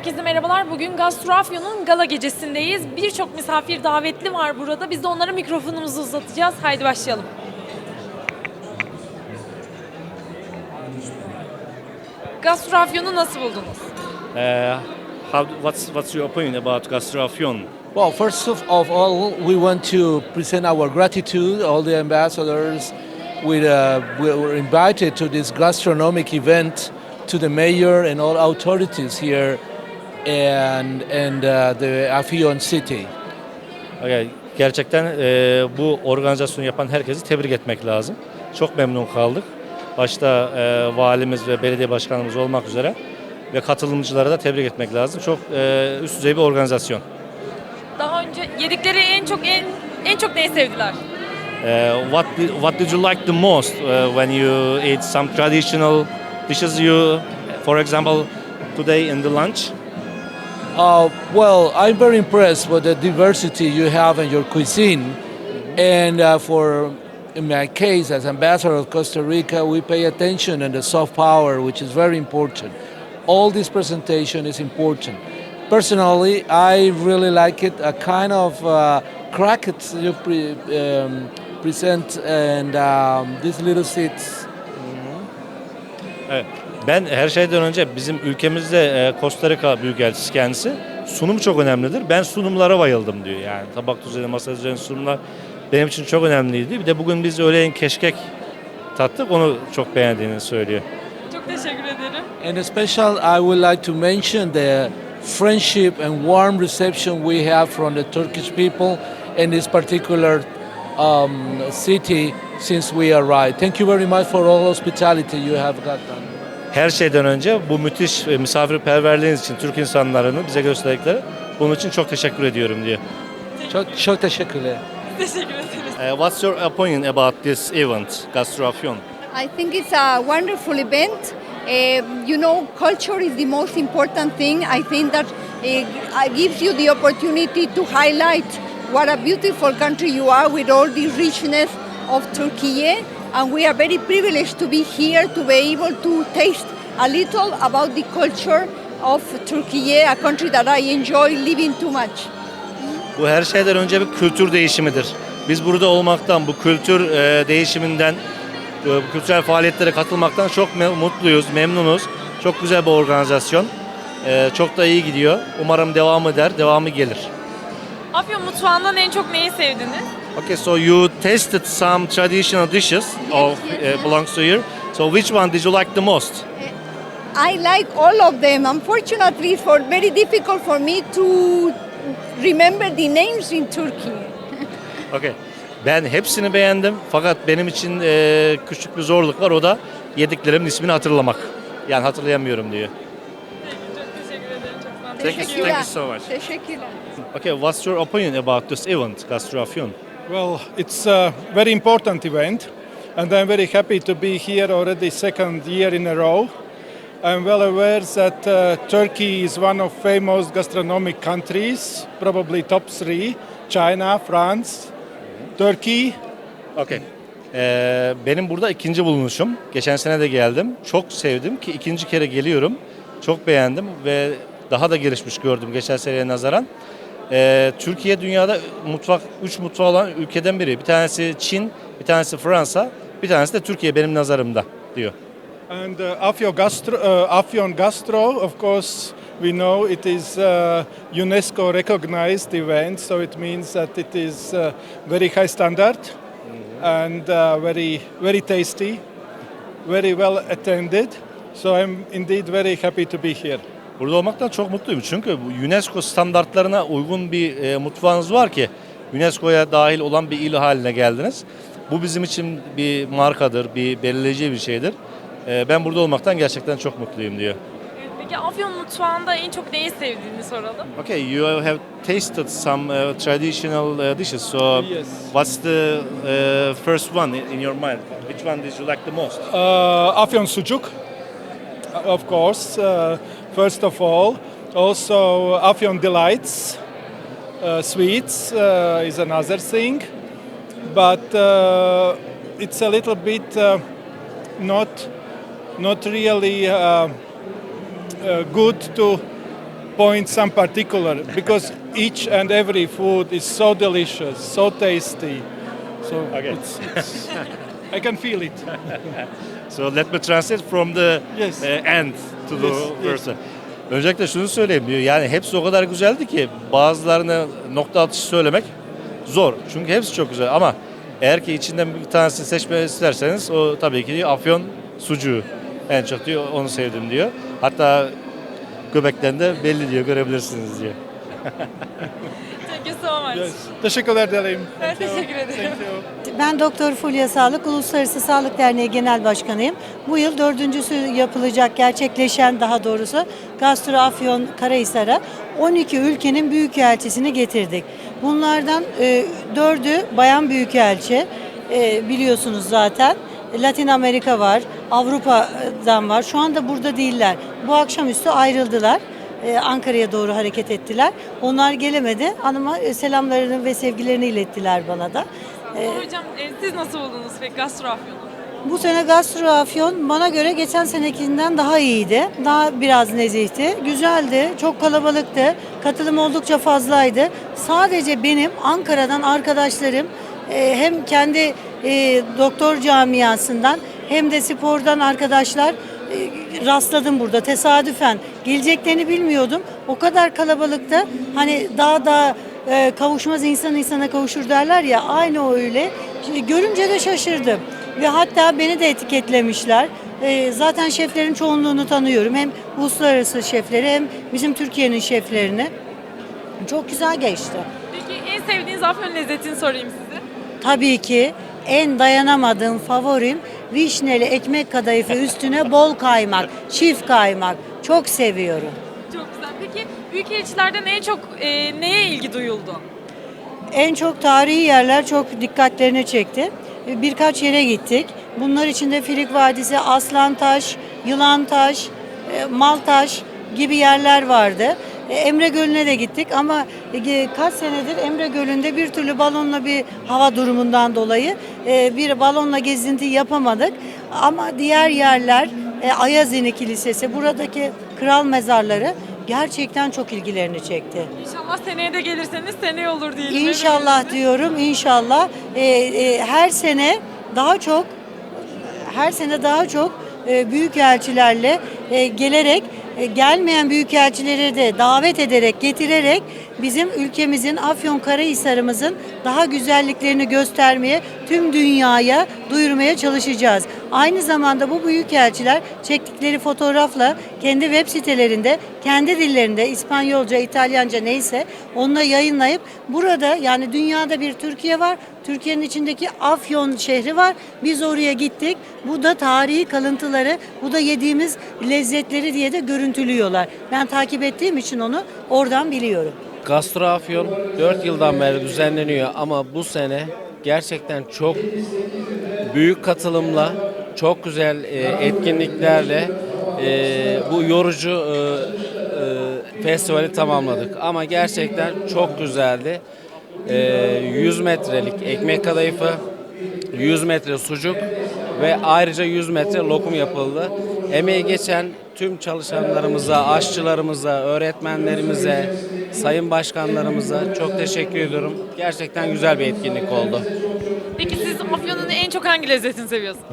Herkese merhabalar. Bugün Gastrofyon'un gala gecesindeyiz. Birçok misafir davetli var burada. Biz de onlara mikrofonumuzu uzatacağız. Haydi başlayalım. Gastrofyon'u nasıl buldunuz? Uh, how, what's, what's your opinion about Gastrofyon? Well, first of, of all, we want to present our gratitude, all the ambassadors. We, uh, we were invited to this gastronomic event to the mayor and all authorities here and, and uh, the Afion city. Okay, gerçekten e, bu organizasyonu yapan herkesi tebrik etmek lazım. Çok memnun kaldık. Başta e, valimiz ve belediye başkanımız olmak üzere ve katılımcıları da tebrik etmek lazım. Çok e, üst düzey bir organizasyon. Daha önce yedikleri en çok en en çok neyi sevdiler? Uh, what did, what did you like the most uh, when you ate some traditional dishes you for example today in the lunch Uh, well, I'm very impressed with the diversity you have in your cuisine. And uh, for, in my case, as ambassador of Costa Rica, we pay attention in the soft power, which is very important. All this presentation is important. Personally, I really like it. A kind of uh, crackets you pre, um, present and um, these little seeds. Evet. Ben her şeyden önce bizim ülkemizde e, Costa Rica Büyükelçisi kendisi sunum çok önemlidir. Ben sunumlara bayıldım diyor. Yani tabak düzeni, masa düzeni sunumlar benim için çok önemliydi. Bir de bugün biz öğleyin keşkek tattık. Onu çok beğendiğini söylüyor. Çok teşekkür ederim. And a special, I would like to mention the friendship and warm reception we have from the Turkish people in this particular um, city since we arrived. Thank you very much for all hospitality you have gotten. Her şeyden önce bu müthiş e, misafirperverliğiniz için Türk insanlarını bize gösterdikleri bunun için çok teşekkür ediyorum diyor. Çok, çok teşekkürler. Teşekkür ederiz. Uh, what's your opinion about this event, Gastrofyon? I think it's a wonderful event. Uh, you know, culture is the most important thing. I think that uh, gives you the opportunity to highlight what a beautiful country you are with all the richness of Turkey. And we are very privileged to be here to be able to taste a little about the culture of Turkey, a country that I enjoy living too much. Bu her şeyden önce bir kültür değişimidir. Biz burada olmaktan, bu kültür e, değişiminden, e, bu kültürel faaliyetlere katılmaktan çok me- mutluyuz, memnunuz. Çok güzel bir organizasyon. E, çok da iyi gidiyor. Umarım devam eder, devamı gelir. Afyon mutfağından en çok neyi sevdiniz? Okay, so you tasted some traditional dishes of yes, uh, belongs to here. So which one did you like the most? I like all of them. Unfortunately, for very difficult for me to remember the names in Turkey. Okay. Ben hepsini beğendim fakat benim için e, küçük bir zorluk var o da yediklerimin ismini hatırlamak. Yani hatırlayamıyorum diyor. Thank you, thank you so much. Teşekkürler. Okay, what's your opinion about this event, Gastrofyon? Well, it's a very important event, and I'm very happy to be here already second year in a row. I'm well aware that uh, Turkey is one of famous gastronomic countries, probably top three: China, France, Turkey. Okay. Ee, benim burada ikinci bulunuşum. Geçen sene de geldim. Çok sevdim ki ikinci kere geliyorum. Çok beğendim ve daha da gelişmiş gördüm geçen seneye nazaran. Ee, Türkiye dünyada mutfak, üç mutfağı olan ülkeden biri. Bir tanesi Çin, bir tanesi Fransa, bir tanesi de Türkiye benim nazarımda diyor. And uh, Afyon Gastro, uh, Afyon Gastro, of course, we know it is uh, UNESCO recognized event, so it means that it is uh, very high standard and uh, very very tasty, very well attended. So I'm indeed very happy to be here. Burada olmaktan çok mutluyum çünkü bu UNESCO standartlarına uygun bir e, mutfağınız var ki UNESCO'ya dahil olan bir il haline geldiniz. Bu bizim için bir markadır, bir belirleyici bir şeydir. E, ben burada olmaktan gerçekten çok mutluyum diyor. Peki Afyon mutfağında en çok neyi sevdiğini soralım. Okay, you have tasted some uh, traditional uh, dishes. So, Yes. what's the uh, first one in in your mind? Which one did you like the most? Uh, Afyon sucuk, of course, uh, first of all. Also, Afyon delights, uh, sweets uh, is another thing. But uh, it's a little bit uh, not, not really uh, uh, good to point some particular because each and every food is so delicious, so tasty. So Okay. it's, it's I can feel it. So let me translate from the Yes. end to the person. Öncelikle şunu söyleyeyim diyor. Yani hepsi o kadar güzeldi ki bazılarını nokta atışı söylemek zor. Çünkü hepsi çok güzel ama eğer ki içinden bir tanesini seçmek isterseniz o tabii ki diyor, afyon sucuğu. En çok diyor onu sevdim diyor. Hatta göbeklerinde belli diyor görebilirsiniz diyor. Thank you so much. Yes. Teşekkürler dilerim. Ben teşekkür ederim. Thank you. Ben Doktor Fulya Sağlık, Uluslararası Sağlık Derneği Genel Başkanıyım. Bu yıl dördüncüsü yapılacak, gerçekleşen daha doğrusu Gastro Afyon Karahisar'a 12 ülkenin büyükelçisini getirdik. Bunlardan e, dördü bayan büyükelçi, e, biliyorsunuz zaten. Latin Amerika var, Avrupa'dan var. Şu anda burada değiller. Bu akşamüstü ayrıldılar. Ee, Ankara'ya doğru hareket ettiler. Onlar gelemedi ama e, selamlarını ve sevgilerini ilettiler bana da. Ee, Hocam e, siz nasıl buldunuz peki gastro afyonu? bu sene gastro afyon bana göre geçen senekinden daha iyiydi. Daha biraz nezihti. Güzeldi. Çok kalabalıktı. Katılım oldukça fazlaydı. Sadece benim Ankara'dan arkadaşlarım e, hem kendi e, doktor camiasından hem de spordan arkadaşlar e, rastladım burada tesadüfen. Geleceklerini bilmiyordum. O kadar kalabalıkta hani daha da e, kavuşmaz insan insana kavuşur derler ya aynı öyle. Şimdi görünce de şaşırdım. Ve hatta beni de etiketlemişler. E, zaten şeflerin çoğunluğunu tanıyorum. Hem uluslararası şefleri hem bizim Türkiye'nin şeflerini. Çok güzel geçti. Peki en sevdiğiniz afyon lezzetini sorayım size. Tabii ki en dayanamadığım favorim vişneli ekmek kadayıfı üstüne bol kaymak, çift kaymak. Çok seviyorum. Çok güzel. Peki büyükelçilerden en çok e, neye ilgi duyuldu? En çok tarihi yerler çok dikkatlerini çekti. Birkaç yere gittik. Bunlar içinde Filik Vadisi, Aslantaş, Yılantaş, e, Maltaş gibi yerler vardı. Emre Gölü'ne de gittik ama e, kaç senedir Emre Gölü'nde bir türlü balonla bir hava durumundan dolayı e, bir balonla gezinti yapamadık. Ama diğer yerler e, Ayazini Kilisesi, buradaki kral mezarları gerçekten çok ilgilerini çekti. İnşallah seneye de gelirseniz seneye olur diyelim. İnşallah diyorum inşallah Ee, e, her sene daha çok her sene daha çok e, büyük elçilerle e, gelerek gelmeyen büyük elçileri de davet ederek getirerek bizim ülkemizin Afyonkarahisar'ımızın daha güzelliklerini göstermeye tüm dünyaya duyurmaya çalışacağız. Aynı zamanda bu büyük elçiler çektikleri fotoğrafla kendi web sitelerinde kendi dillerinde İspanyolca, İtalyanca neyse onunla yayınlayıp burada yani dünyada bir Türkiye var. Türkiye'nin içindeki Afyon şehri var. Biz oraya gittik. Bu da tarihi kalıntıları, bu da yediğimiz lezzetleri diye de görüntülüyorlar. Ben takip ettiğim için onu oradan biliyorum. Gastro Afyon 4 yıldan beri düzenleniyor ama bu sene gerçekten çok büyük katılımla, çok güzel e, etkinliklerle e, bu yorucu e, e, festivali tamamladık. Ama gerçekten çok güzeldi. E, 100 metrelik ekmek kadayıfı, 100 metre sucuk ve ayrıca 100 metre lokum yapıldı. Emeği geçen tüm çalışanlarımıza, aşçılarımıza, öğretmenlerimize, sayın başkanlarımıza çok teşekkür ediyorum. Gerçekten güzel bir etkinlik oldu. Peki siz afyonun en çok hangi lezzetini seviyorsunuz?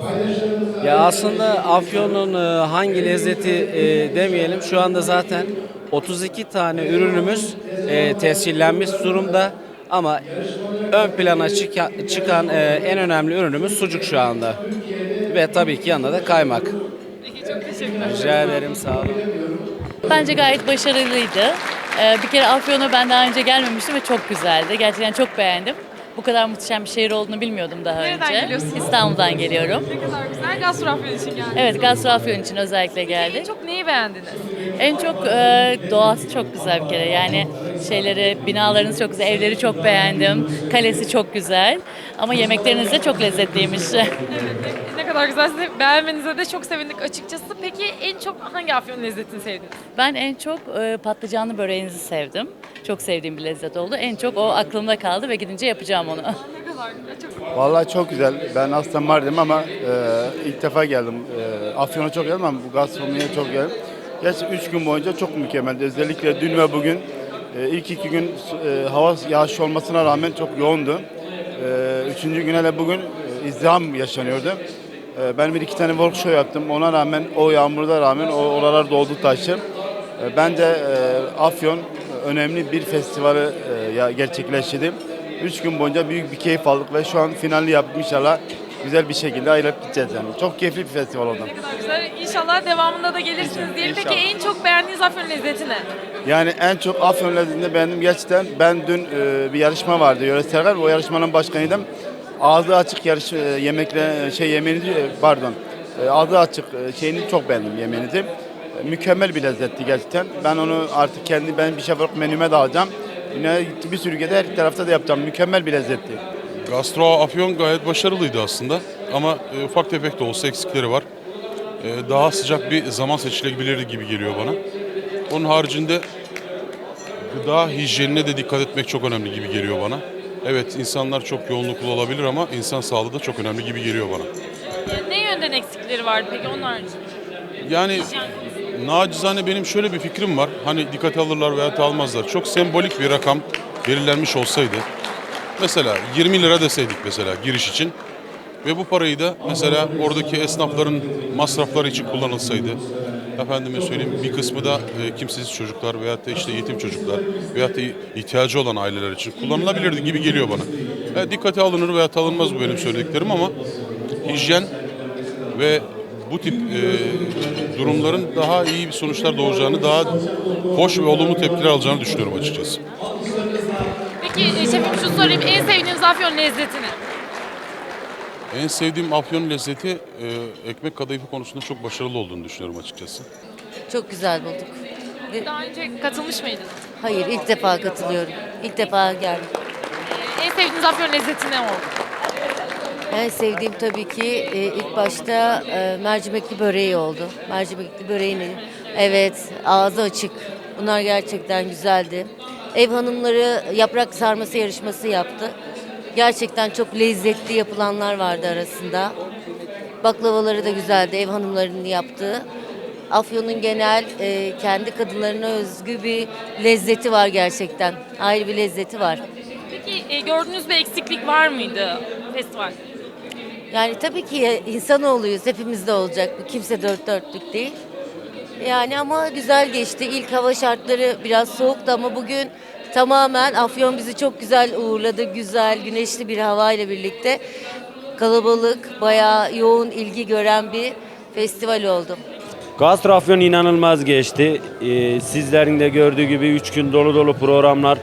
Ya aslında Afyon'un e, hangi lezzeti e, demeyelim. Şu anda zaten 32 tane ürünümüz e, tescillenmiş durumda. Ama ön plana çıka- çıkan en önemli ürünümüz sucuk şu anda. Ve tabii ki yanında da kaymak. Peki çok teşekkürler. Rica ederim sağ olun. Bence gayet başarılıydı. Bir kere Afyon'a ben daha önce gelmemiştim ve çok güzeldi. Gerçekten çok beğendim. Bu kadar muhteşem bir şehir olduğunu bilmiyordum daha Nereden önce. geliyorsunuz? İstanbul'dan geliyorum. Ne kadar güzel. Afyon için geldim. Evet, Afyon için özellikle En geldik. çok neyi beğendiniz? En çok e, doğası çok güzel bir kere. Yani şeyleri, binalarınız çok güzel, evleri çok beğendim. Kalesi çok güzel. Ama yemekleriniz de çok lezzetliymiş. Ne kadar güzel. Sizi beğenmenize de çok sevindik açıkçası. Peki en çok hangi afyon lezzetini sevdiniz? ben en çok e, patlıcanlı böreğinizi sevdim. Çok sevdiğim bir lezzet oldu. En çok o aklımda kaldı ve gidince yapacağım onu. Ne kadar güzel. Çok Vallahi çok güzel. Ben aslında Mardin'im ama e, ilk defa geldim. E, Afyon'a çok geldim ama bu gastronomiye çok geldim. Gerçekten 3 gün boyunca çok mükemmeldi. Özellikle dün ve bugün e, ilk iki gün e, hava yağışlı olmasına rağmen çok yoğundu. E, üçüncü güne de bugün e, izdiham yaşanıyordu. E, ben bir iki tane workshop yaptım. Ona rağmen o yağmurda rağmen o oralar doldu taşı. E, bence e, Afyon önemli bir festivali e, ya- gerçekleştirdi. Üç gün boyunca büyük bir keyif aldık ve şu an finalini yaptık inşallah güzel bir şekilde ayrılıp gideceğiz yani. Çok keyifli bir festival oldu. Ne kadar güzel. İnşallah devamında da gelirsiniz diyelim. Peki en çok beğendiğiniz Afyon lezzeti ne? Yani en çok Afyon lezzetini beğendim gerçekten. Ben dün e, bir yarışma vardı yöreseller. O yarışmanın başkanıydım. Ağzı açık yarış e, yemekle şey yemeğinizi e, pardon. E, ağzı açık e, şeyini çok beğendim yemeğinizi. E, mükemmel bir lezzetti gerçekten. Ben onu artık kendi ben bir şey olarak menüme de alacağım. Yine bir sürü ülkede her tarafta da yapacağım. Mükemmel bir lezzetti. Gastro Afyon gayet başarılıydı aslında ama e, ufak tefek de olsa eksikleri var. E, daha sıcak bir zaman seçilebilir gibi geliyor bana. Onun haricinde gıda hijyenine de dikkat etmek çok önemli gibi geliyor bana. Evet insanlar çok yoğunluklu olabilir ama insan sağlığı da çok önemli gibi geliyor bana. Ne yönden eksikleri vardı peki haricinde? Yani nacizane benim şöyle bir fikrim var. Hani dikkate alırlar veya almazlar. Çok sembolik bir rakam belirlenmiş olsaydı. Mesela 20 lira deseydik mesela giriş için. Ve bu parayı da mesela oradaki esnafların masrafları için kullanılsaydı. Efendime söyleyeyim bir kısmı da e, kimsesiz çocuklar veyahut da işte yetim çocuklar veyahut da ihtiyacı olan aileler için kullanılabilirdi gibi geliyor bana. E, dikkate alınır veya alınmaz bu benim söylediklerim ama hijyen ve bu tip e, durumların daha iyi bir sonuçlar doğacağını, daha hoş ve olumlu tepkiler alacağını düşünüyorum açıkçası. Peki şefim şunu sorayım. En sevdiğiniz Afyon lezzeti ne? En sevdiğim afyon lezzeti e, ekmek kadayıfı konusunda çok başarılı olduğunu düşünüyorum açıkçası. Çok güzel bulduk. Daha önce katılmış mıydınız? Hayır ilk defa katılıyorum. İlk defa geldim. E, En sevdiğiniz Afyon lezzeti ne oldu? En sevdiğim tabii ki e, ilk başta e, mercimekli böreği oldu. Mercimekli böreğini. Evet ağzı açık. Bunlar gerçekten güzeldi. Ev hanımları yaprak sarması yarışması yaptı. Gerçekten çok lezzetli yapılanlar vardı arasında. Baklavaları da güzeldi ev hanımlarının yaptığı. Afyon'un genel e, kendi kadınlarına özgü bir lezzeti var gerçekten. Ayrı bir lezzeti var. Peki e, gördüğünüz bir eksiklik var mıydı festival? Yani tabii ki insanoğluyuz. Hepimizde olacak. Kimse dört dörtlük değil. Yani ama güzel geçti. İlk hava şartları biraz soğuktu ama bugün tamamen Afyon bizi çok güzel uğurladı. Güzel, güneşli bir havayla birlikte kalabalık, bayağı yoğun ilgi gören bir festival oldu. Gastro Afyon inanılmaz geçti. Ee, sizlerin de gördüğü gibi 3 gün dolu dolu programlar,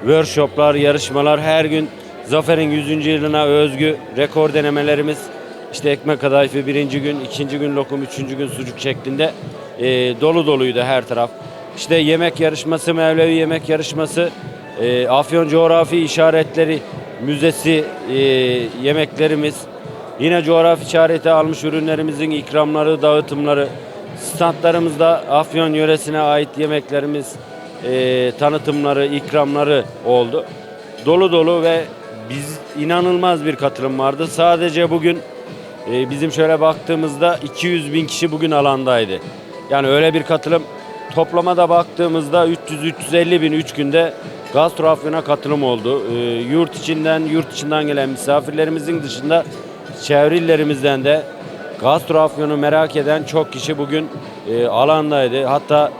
workshoplar, yarışmalar her gün Zafer'in 100. yılına özgü rekor denemelerimiz. İşte ekmek kadayıfı birinci gün, ikinci gün lokum, üçüncü gün sucuk şeklinde ee, dolu doluydu her taraf. İşte yemek yarışması, Mevlevi yemek yarışması, ee, Afyon coğrafi işaretleri müzesi ee, yemeklerimiz, Yine coğrafi işareti almış ürünlerimizin ikramları, dağıtımları, standlarımızda Afyon yöresine ait yemeklerimiz, e, tanıtımları, ikramları oldu. Dolu dolu ve biz inanılmaz bir katılım vardı. Sadece bugün e, bizim şöyle baktığımızda 200 bin kişi bugün alandaydı. Yani öyle bir katılım. Toplamada baktığımızda 300-350 bin 3 günde Gastro Afyon'a katılım oldu. E, yurt içinden, yurt dışından gelen misafirlerimizin dışında çevre illerimizden de Gastro Afyon'u merak eden çok kişi bugün e, alandaydı. Hatta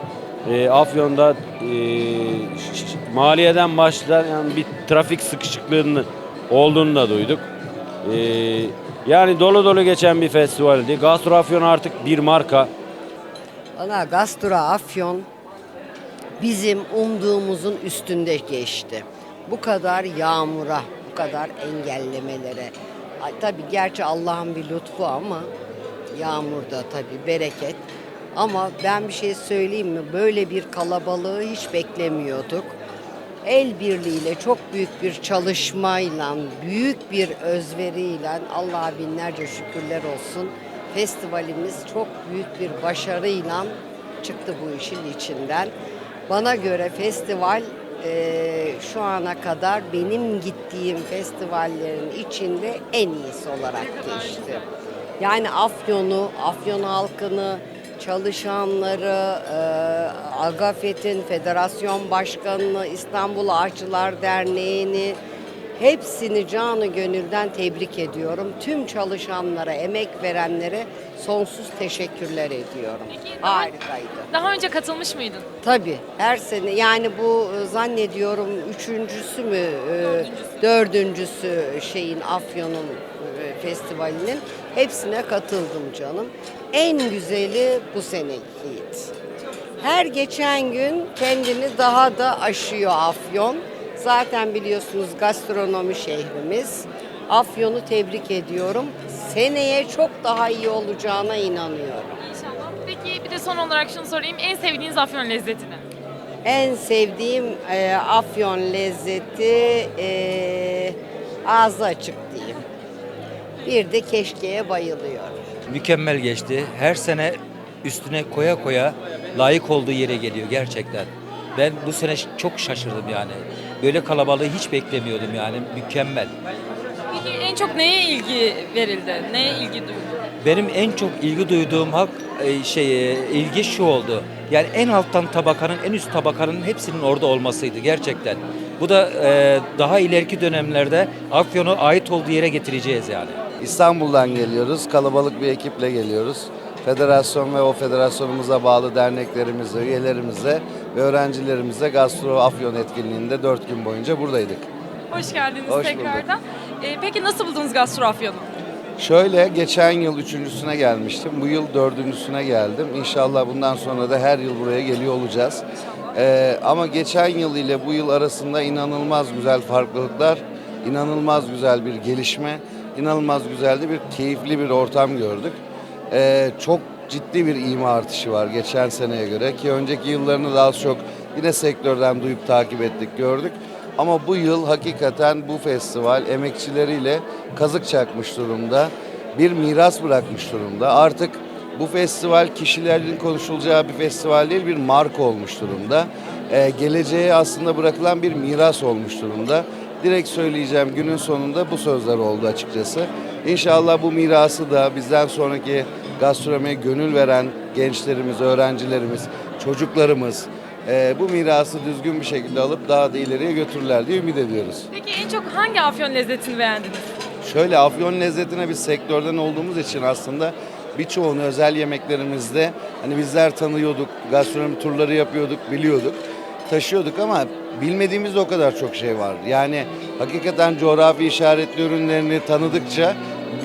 e, Afyon'da e, maliyeden başlayan bir trafik sıkışıklığının olduğunu da duyduk. E, yani dolu dolu geçen bir festivaldi. Gastro Afyon artık bir marka. Valla Gastro Afyon bizim umduğumuzun üstünde geçti. Bu kadar yağmura, bu kadar engellemelere. Tabii gerçi Allah'ın bir lütfu ama yağmurda tabii bereket. Ama ben bir şey söyleyeyim mi? Böyle bir kalabalığı hiç beklemiyorduk. El birliğiyle çok büyük bir çalışmayla, büyük bir özveriyle Allah'a binlerce şükürler olsun. Festivalimiz çok büyük bir başarıyla çıktı bu işin içinden. Bana göre festival eee, şu ana kadar benim gittiğim festivallerin içinde en iyisi olarak geçti. Yani Afyon'u, Afyon halkını, çalışanları, e, Agafet'in federasyon başkanını, İstanbul Aşçılar Derneği'ni hepsini canı gönülden tebrik ediyorum. Tüm çalışanlara, emek verenlere sonsuz teşekkürler ediyorum. Harikaydı. Daha önce katılmış mıydın? Tabii her sene yani bu e, zannediyorum üçüncüsü mü e, dördüncüsü şeyin Afyon'un e, festivalinin hepsine katıldım canım. En güzeli bu senekiydi. Her geçen gün kendini daha da aşıyor Afyon. Zaten biliyorsunuz gastronomi şehrimiz. Afyon'u tebrik ediyorum. Seneye çok daha iyi olacağına inanıyorum. İnşallah. Peki bir de son olarak şunu sorayım. En sevdiğiniz afyon lezzetini? En sevdiğim e, afyon lezzeti e, ağzı açık diyeyim. Bir de keşkeye bayılıyorum. mükemmel geçti. Her sene üstüne koya koya layık olduğu yere geliyor gerçekten. Ben bu sene çok şaşırdım yani. Böyle kalabalığı hiç beklemiyordum yani. Mükemmel. Peki en çok neye ilgi verildi? Neye ilgi duyuldu? Benim en çok ilgi duyduğum hak e, şey e, ilgi şu oldu. Yani en alttan tabakanın, en üst tabakanın hepsinin orada olmasıydı gerçekten. Bu da e, daha ileriki dönemlerde Afyon'u ait olduğu yere getireceğiz yani. İstanbul'dan geliyoruz. Kalabalık bir ekiple geliyoruz. Federasyon ve o federasyonumuza bağlı derneklerimize, üyelerimize ve öğrencilerimize Gastro Afyon etkinliğinde 4 gün boyunca buradaydık. Hoş geldiniz Hoş tekrardan. Ee, peki nasıl buldunuz gastro afyonu? Şöyle geçen yıl üçüncüsüne gelmiştim. Bu yıl dördüncüsüne geldim. İnşallah bundan sonra da her yıl buraya geliyor olacağız. Ee, ama geçen yıl ile bu yıl arasında inanılmaz güzel farklılıklar, inanılmaz güzel bir gelişme, inanılmaz güzel de bir keyifli bir ortam gördük. Ee, çok ciddi bir iğme artışı var geçen seneye göre ki önceki yıllarını daha çok yine sektörden duyup takip ettik, gördük. Ama bu yıl hakikaten bu festival emekçileriyle kazık çakmış durumda. Bir miras bırakmış durumda. Artık bu festival kişilerin konuşulacağı bir festival değil, bir marka olmuş durumda. Ee, geleceğe aslında bırakılan bir miras olmuş durumda. Direkt söyleyeceğim günün sonunda bu sözler oldu açıkçası. İnşallah bu mirası da bizden sonraki gastronomiye gönül veren gençlerimiz, öğrencilerimiz, çocuklarımız e, bu mirası düzgün bir şekilde alıp daha da ileriye götürürler diye ümit ediyoruz. Peki en çok hangi afyon lezzetini beğendiniz? Şöyle afyon lezzetine biz sektörden olduğumuz için aslında birçoğunu özel yemeklerimizde hani bizler tanıyorduk, gastronomi turları yapıyorduk, biliyorduk, taşıyorduk ama bilmediğimiz o kadar çok şey var. Yani hakikaten coğrafi işaretli ürünlerini tanıdıkça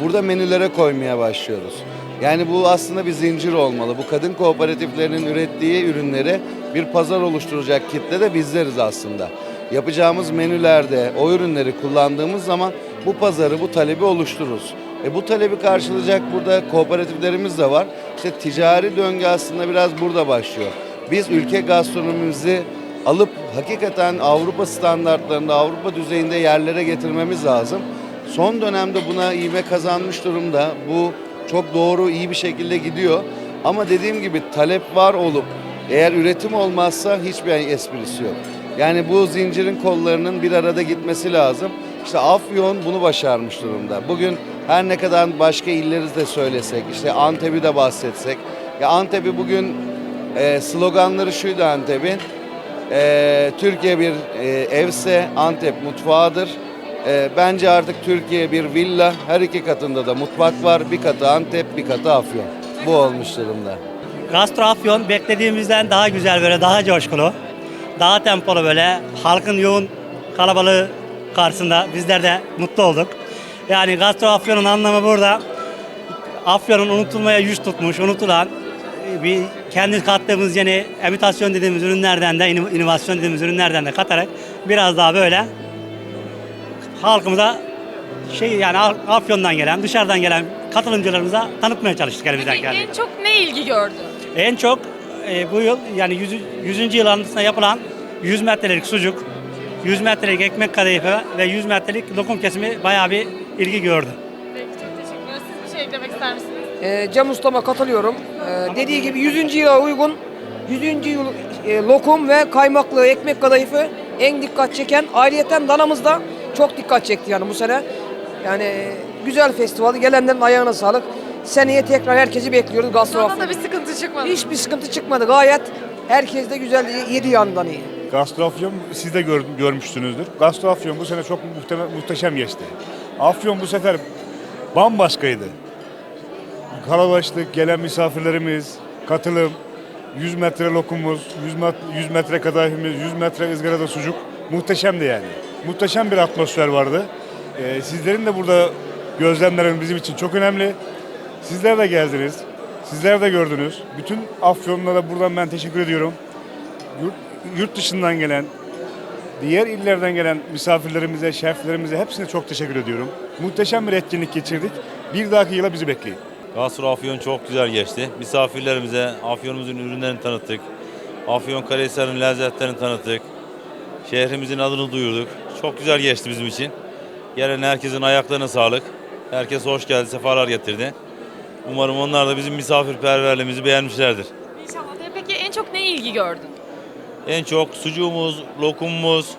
burada menülere koymaya başlıyoruz. Yani bu aslında bir zincir olmalı. Bu kadın kooperatiflerinin ürettiği ürünleri bir pazar oluşturacak kitle de bizleriz aslında. Yapacağımız menülerde o ürünleri kullandığımız zaman bu pazarı, bu talebi oluştururuz. E bu talebi karşılayacak burada kooperatiflerimiz de var. İşte ticari döngü aslında biraz burada başlıyor. Biz ülke gastronomimizi alıp hakikaten Avrupa standartlarında, Avrupa düzeyinde yerlere getirmemiz lazım. Son dönemde buna ivme kazanmış durumda. Bu çok doğru, iyi bir şekilde gidiyor. Ama dediğim gibi talep var olup eğer üretim olmazsa hiçbir esprisi yok. Yani bu zincirin kollarının bir arada gitmesi lazım. İşte Afyon bunu başarmış durumda. Bugün her ne kadar başka illeri de söylesek, işte Antep'i de bahsetsek. Ya Antep'i bugün e, sloganları şuydu Antep'in. E, Türkiye bir e, evse Antep mutfağıdır. E, bence artık Türkiye bir villa. Her iki katında da mutfak var. Bir katı Antep, bir katı Afyon. Bu olmuş durumda. Gastro Afyon beklediğimizden daha güzel böyle daha coşkulu. Daha tempolu böyle halkın yoğun kalabalığı karşısında bizler de mutlu olduk. Yani Gastro Afyon'un anlamı burada. Afyon'un unutulmaya yüz tutmuş, unutulan bir kendi kattığımız yeni imitasyon dediğimiz ürünlerden de ino- inovasyon dediğimiz ürünlerden de katarak biraz daha böyle halkımıza şey yani Af- Afyon'dan gelen, dışarıdan gelen katılımcılarımıza tanıtmaya çalıştık elimizden Peki geldiğince. en çok ne ilgi gördü? En çok e, bu yıl yani 100. 100. yıl anısına yapılan 100 metrelik sucuk, 100 metrelik ekmek kadayıfı ve 100 metrelik lokum kesimi bayağı bir ilgi gördü. Peki çok teşekkürler. Siz bir şey eklemek ister misiniz? Ee, Cem Usta'ma katılıyorum. Ee, dediği gibi 100. yıla uygun 100. yıl e, lokum ve kaymaklı ekmek kadayıfı en dikkat çeken. Ayrıyeten danamız da çok dikkat çekti yani bu sene. Yani güzel festival. Gelenlerin ayağına sağlık. seneye tekrar herkesi bekliyoruz Gastro Sonra da bir sıkıntı çıkmadı. Hiçbir sıkıntı çıkmadı. Gayet herkes de güzel yedi yandan iyi. Gastro Afyon siz de gör- görmüşsünüzdür. Gastro Afyon bu sene çok muhtemel, muhteşem geçti. Afyon bu sefer bambaşkaydı. Kalabalıklık, gelen misafirlerimiz, katılım, 100 metre lokumumuz, 100, mat- 100 metre kadayıfımız, 100 metre ızgarada sucuk muhteşemdi yani. Muhteşem bir atmosfer vardı. Ee, sizlerin de burada gözlemlerin bizim için çok önemli. Sizler de geldiniz. Sizler de gördünüz. Bütün Afyonlara buradan ben teşekkür ediyorum. Yurt, yurt dışından gelen, diğer illerden gelen misafirlerimize, şeflerimize hepsine çok teşekkür ediyorum. Muhteşem bir etkinlik geçirdik. Bir dahaki yıla bizi bekleyin. Gastro Afyon çok güzel geçti. Misafirlerimize Afyon'umuzun ürünlerini tanıttık. Afyon Karahisar'ın lezzetlerini tanıttık. Şehrimizin adını duyurduk. Çok güzel geçti bizim için. Gelen herkesin ayaklarına sağlık. Herkes hoş geldi, sefalar getirdi. Umarım onlar da bizim misafirperverliğimizi beğenmişlerdir. İnşallah. Peki en çok ne ilgi gördün? En çok sucuğumuz, lokumumuz,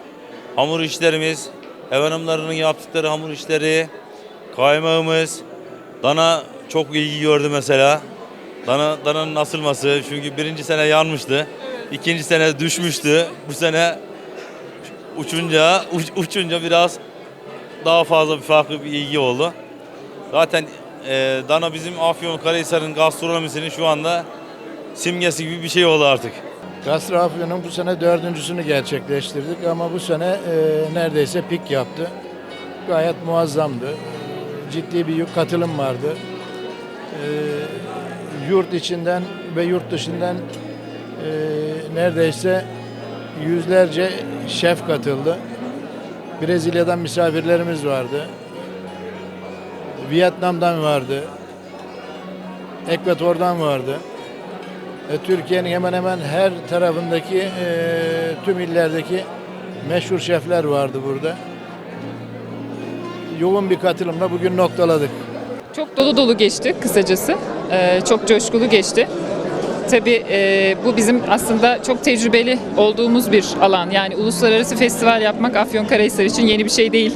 hamur işlerimiz, ev hanımlarının yaptıkları hamur işleri, kaymağımız, dana çok ilgi gördü mesela. Dana, dananın asılması çünkü birinci sene yanmıştı. ikinci sene düşmüştü. Bu sene uçunca uç- uçunca biraz daha fazla bir farklı bir ilgi oldu. Zaten e, dana bizim Afyon Karahisar'ın gastronomisinin şu anda simgesi gibi bir şey oldu artık. Gastro Afyon'un bu sene dördüncüsünü gerçekleştirdik ama bu sene e, neredeyse pik yaptı. Gayet muazzamdı. Ciddi bir katılım vardı. E, yurt içinden ve yurt dışından e, neredeyse yüzlerce şef katıldı. Brezilya'dan misafirlerimiz vardı. Vietnam'dan vardı. Ekvator'dan vardı. E, Türkiye'nin hemen hemen her tarafındaki e, tüm illerdeki meşhur şefler vardı burada. Yoğun bir katılımla bugün noktaladık. Çok dolu dolu geçti kısacası. Ee, çok coşkulu geçti. Tabii e, bu bizim aslında çok tecrübeli olduğumuz bir alan. Yani uluslararası festival yapmak Afyonkarahisar için yeni bir şey değil.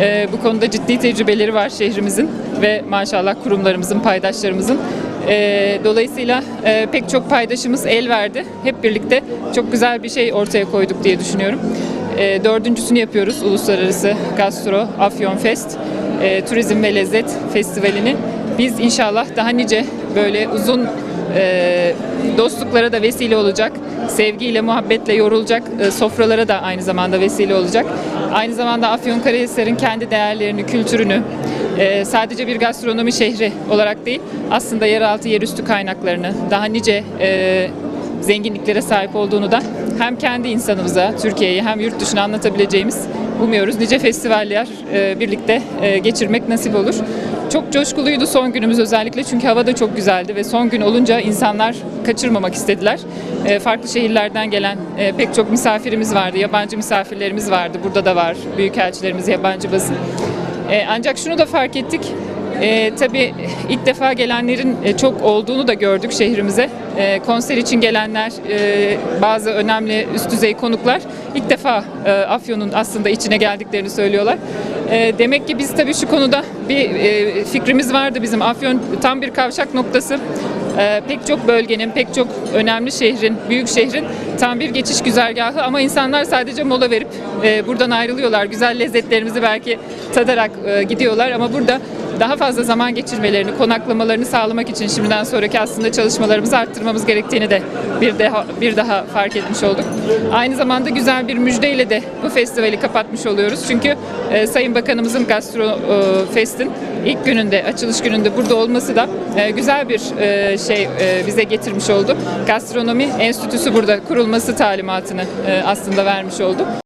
Ee, bu konuda ciddi tecrübeleri var şehrimizin ve maşallah kurumlarımızın, paydaşlarımızın. Ee, dolayısıyla e, pek çok paydaşımız el verdi. Hep birlikte çok güzel bir şey ortaya koyduk diye düşünüyorum. Ee, dördüncüsünü yapıyoruz Uluslararası Gastro Afyon Fest. e, Turizm ve Lezzet Festivali'ni. Biz inşallah daha nice böyle uzun e, dostluklara da vesile olacak, sevgiyle, muhabbetle yorulacak e, sofralara da aynı zamanda vesile olacak. Aynı zamanda Afyonkarahisar'ın kendi değerlerini, kültürünü e, sadece bir gastronomi şehri olarak değil, aslında yeraltı, yerüstü kaynaklarını daha nice e, zenginliklere sahip olduğunu da hem kendi insanımıza, Türkiye'yi hem yurt dışına anlatabileceğimiz umuyoruz. Nice festivaller e, birlikte e, geçirmek nasip olur. Çok coşkuluydu son günümüz özellikle çünkü hava da çok güzeldi ve son gün olunca insanlar kaçırmamak istediler. E, farklı şehirlerden gelen e, pek çok misafirimiz vardı, yabancı misafirlerimiz vardı. Burada da var büyükelçilerimiz, yabancı basın. E, ancak şunu da fark ettik. E, tabii ilk defa gelenlerin e, çok olduğunu da gördük şehrimize. E, konser için gelenler, e, bazı önemli üst düzey konuklar ilk defa e, Afyon'un aslında içine geldiklerini söylüyorlar. E, demek ki biz tabii şu konuda bir e, fikrimiz vardı bizim. Afyon tam bir kavşak noktası. E, pek çok bölgenin, pek çok önemli şehrin, büyük şehrin tam bir geçiş güzergahı ama insanlar sadece mola verip e, buradan ayrılıyorlar. Güzel lezzetlerimizi belki tadarak e, gidiyorlar ama burada daha fazla zaman geçirmelerini, konaklamalarını sağlamak için şimdiden sonraki aslında çalışmalarımızı arttırmamız gerektiğini de bir daha bir daha fark etmiş olduk. Aynı zamanda güzel bir müjdeyle de bu festivali kapatmış oluyoruz. Çünkü e, Sayın Bakanımızın Gastro e, Fest'in ilk gününde, açılış gününde burada olması da e, güzel bir e, şey e, bize getirmiş oldu. Gastronomi Enstitüsü burada kurulması talimatını e, aslında vermiş oldu.